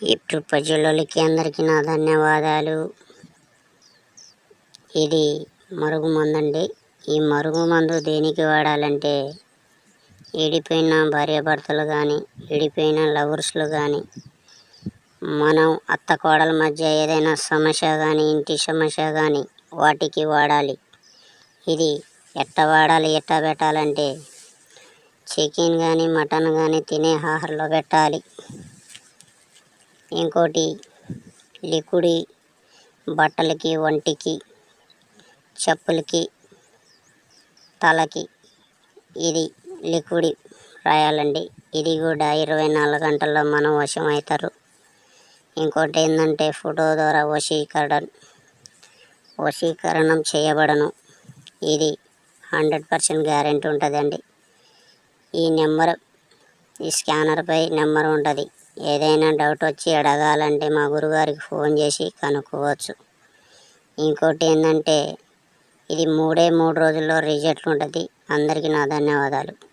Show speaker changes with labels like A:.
A: YouTube ప్రజలకి అందరికీ నా ధన్యవాదాలు. ఇది మరుగు ఈ మరుగు మందు దేనికి వాడాలంటే ఏడిపోయిన భార్యాభర్తలు కానీ ఏడిపోయిన లవర్స్లు కానీ మనం అత్త కోడల మధ్య ఏదైనా సమస్య కానీ ఇంటి సమస్య కానీ వాటికి వాడాలి. ఇది ఎట్ట వాడాలి ఎట్ట పెట్టాలంటే చికెన్ కానీ మటన్ కానీ తినే ఆహారంలో పెట్టాలి. ఇంకోటి లిక్విడ్ బట్టలకి వంటికి చెప్పులకి తలకి. ఇది లిక్విడ్ రాయాలండి. ఇది కూడా ఇరవై నాలుగు గంటల్లో మనం వశం అవుతారు ఇంకోటి ఏంటంటే ఫోటో ద్వారా వశీకరణ వశీకరణం చేయబడను. ఇది హండ్రెడ్ పర్సెంట్ గ్యారెంటీ ఉంటుందండి. ఈ నెంబర్ ఈ స్కానర్పై నెంబర్ ఉంటుంది. ఏదైనా డౌట్ వచ్చి అడగాలంటే మా గురుగారికి ఫోన్ చేసి కనుక్కోవచ్చు. ఇంకోటి ఏంటంటే ఇది మూడే మూడు రోజుల్లో రిజల్ట్ ఉంటుంది. అందరికీ నా ధన్యవాదాలు.